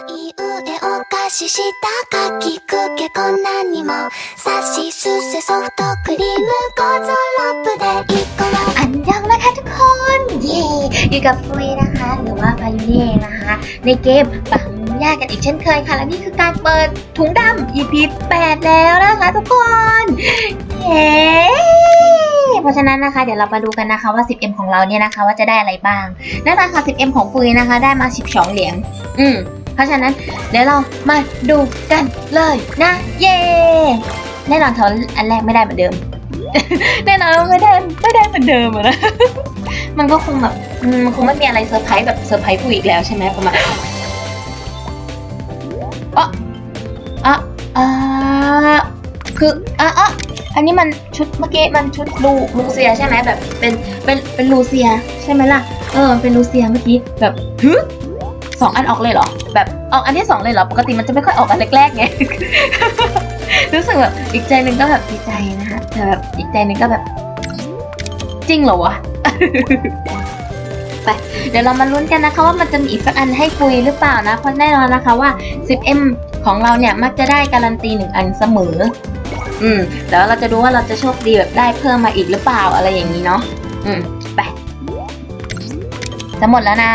い上お菓子したかきくけこんなにもさしすせソフトクリームゴゾロップで一個の อันยังนะคะทุกคน เย่อยู่กับฟุยนะคะ หรือว่าฟายุเย่นะคะ ในเกมปังยากกันอีกเช่นเคยค่ะ และนี่คือการเปิดถุงดำ EP 8 แล้วนะคะทุกคน เย้เพราะฉะนั้นนะคะ เดี๋ยวเรามาดูกันนะคะว่า 10M ของเราเนี่ยนะคะ ว่าจะได้อะไรบ้างแน่นอนค่ะ 10M ของฟุยนะคะ ได้มา 12 เหรียญ อืม เพราะฉะนั้นเดี๋ยวเรามาดูกันเลยนะ เย้แน่นอนท่าอันแรกไม่ได้เหมือนเดิม แน่นอนไม่ได้ไม่ได้เหมือนเดิมนะ มันก็คงแบบมันคงไม่มีอะไรเซอร์ไพรส์แบบเซอร์ไพรส์กูอีกแล้วใช่ไหมประมาณอ๋ออะอ่าคืออะอะอันนี้มันชุดเมื่อกี้มันชุดลูลูเซียใช่ไหมแบบเป็นเป็นเป็นลูเซียใช่ไหมล่ะ เออเป็นลูเซียเมื่อกี้แบบฮึ สองอันออกเลยเหรอ แบบออกอันที่สองเลยเหรอ ปกติมันจะไม่ค่อยออกอันแรกๆไง รู้สึกแบบอีกใจหนึ่งก็แบบดีใจนะคะแต่แบบอีกใจหนึ่งก็แบบ จริงเหรอวะ ไป เดี๋ยวเรามาลุ้นกันนะคะว่ามันจะมีอีกสักอันให้คุยหรือเปล่านะ เพราะแน่นอนนะคะว่า 10M ของเราเนี่ยมักจะได้การันตีหนึ่งอันเสมอ อืม แล้วเราจะดูว่าเราจะโชคดีแบบได้เพิ่มมาอีกหรือเปล่าอะไรอย่างนี้เนาะ อืม ไป จะหมดแล้วนะ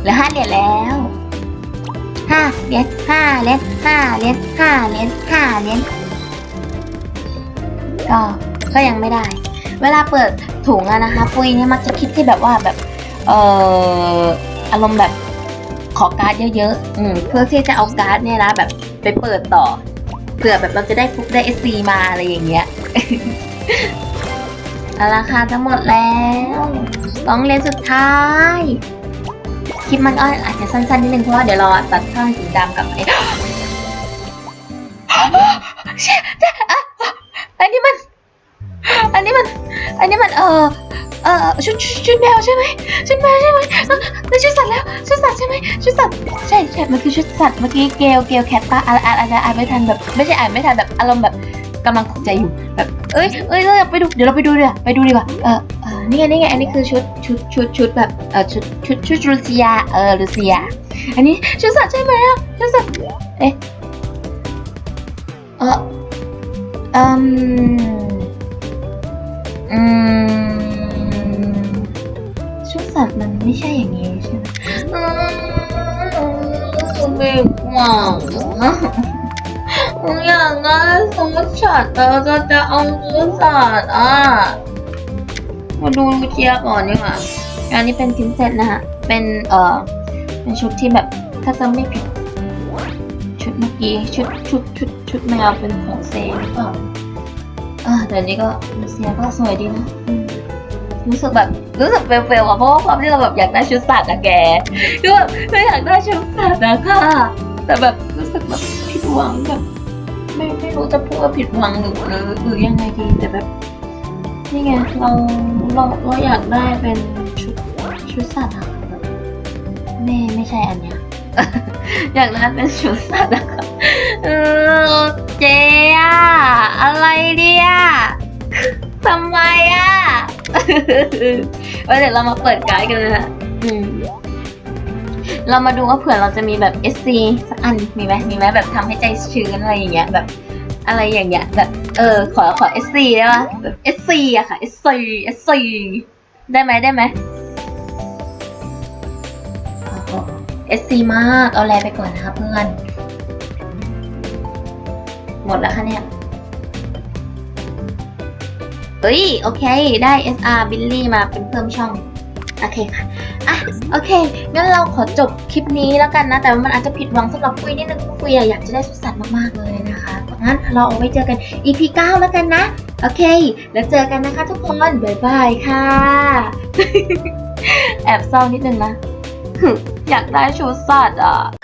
เหลือห้าเหรียญแล้วห้าเหรียญห้าเหรียญห้าเหรียญห้าเหรียญห้าเหรียญก็ก็ยังไม่ได้ เวลาเปิดถุงอะนะคะปุยเนี่ยมักจะคิดที่แบบว่าแบบเอ่ออารมณ์แบบขอการ์ดเยอะๆอืมเพื่อที่จะเอาการ์ดเนี่ยนะแบบไปเปิดต่อเผื่อแบบเราจะได้ฟุกได้เอซีมาอะไรอย่างเงี้ยเอาละค่ะทั้งหมดแล้วสองเหรียสุดท้าย คลิปมันก็อาจจะสั้นๆนิดนึงเพราะว่าเดี๋ยวเราตัดข้างสีดำกับไอ้เชี่ยอะอันนี้มัน อันนี้มัน อันนี้มัน เออเออชุดชุดชุดแมวใช่ไหมชุดแมวใช่ไหมแล้วชุดสัตว์แล้วชุดสัตว์ใช่ไหมชุดสัตว์ใช่ใช่มันคือชุดสัตว์เมื่อกี้เกลเกลแคทปะอ่านอ่านอ่านอ่านไม่ทันแบบ ไม่ใช่อ่านไม่ทันแบบอารมณ์แบบกำลังตกใจอยู่แบบเอ้ยเอ้ยเอ้ยไปดูเดี๋ยวเราไปดูดีกว่าไปดูดีกว่าเออเออ นี่ไงนี่ไงอันนี้คือชุดชุดชุดชุดแบบเออชุดชุดชุดรูเซียเออรูเซีย อันนี้ชุดสัตว์ใช่ไหมอะชุดสัตว์เอ๊ะเอออืมอืมชุดสัตว์มันไม่ใช่อย่างนี้ใช่ไหมอืมไม่หวังอย่างนั้นชุดสัตว์เราก็จะเอาชุดสัตว์อะ มาดูเซียก่อนดีกว่าอันนี้เป็นพินเซตนะฮะ เป็นเอ่อ เป็นชุดที่แบบถ้าจำไม่ผิด ชุดเมื่อกี้ชุดชุดชุดชุดแมวเป็นของเซนหรือเปล่าแต่อันนี้ก็เซียก็สวยดีนะรู้สึกแบบรู้สึกเฟลๆอะเพราะว่าความที่เราแบบอยากได้ชุดสัตว์อะแกคือแบบเราอยากได้ชุดสัตว์นะค่ะแต่แบบรู้สึกแบบผิดหวังแบบไม่ไม่รู้จะพูดว่าผิดหวังหรือหรือยังไงดีแต่แบบ นี่ไงเราเราเราอยากได้เป็นชุดชุดสัตว์อะไม่ไม่ใช่อันเนี้ยอยากได้เป็นชุดสัตว์นะเออเจ๊อะอะไรเนี่ยทำไมอะเออเดี๋ยวเรามาเปิดการ์ดกันเลยนะอืมเรามาดูว่าเผื่อเราจะมีแบบ SC สักอันมีไหมมีไหมแบบทำให้ใจชื้นอะไรอย่างเงี้ยแบบ อะไรอย่างเงี้ยแบบ เออ ขอขอ SC ได้ปะแบบ SC อะค่ะ SC SC ได้ไหมได้ไหมเอสซีมากเอาแลไปก่อนนะคะเพื่อน หมดแล้วค่ะเนี่ยเฮ้ย โอเค ได้ SR บิลลี่มาเป็นเพิ่มช่อง โอเคค่ะ อะ โอเค งั้นเราขอจบคลิปนี้แล้วกันนะ แต่ว่ามันอาจจะผิดหวังสำหรับคุยนิดนึงคุยอยากจะได้สุดสัตว์มาก ๆ เลยนะคะเพราะงั้นเราเอาไว้เจอกัน EP 9 แล้วกันนะ โอเค แล้วเจอกันนะคะทุกคน บ๊ายบายค่ะ แอบเศร้านิดนึงนะ อยากได้ชุดสัตว์อะ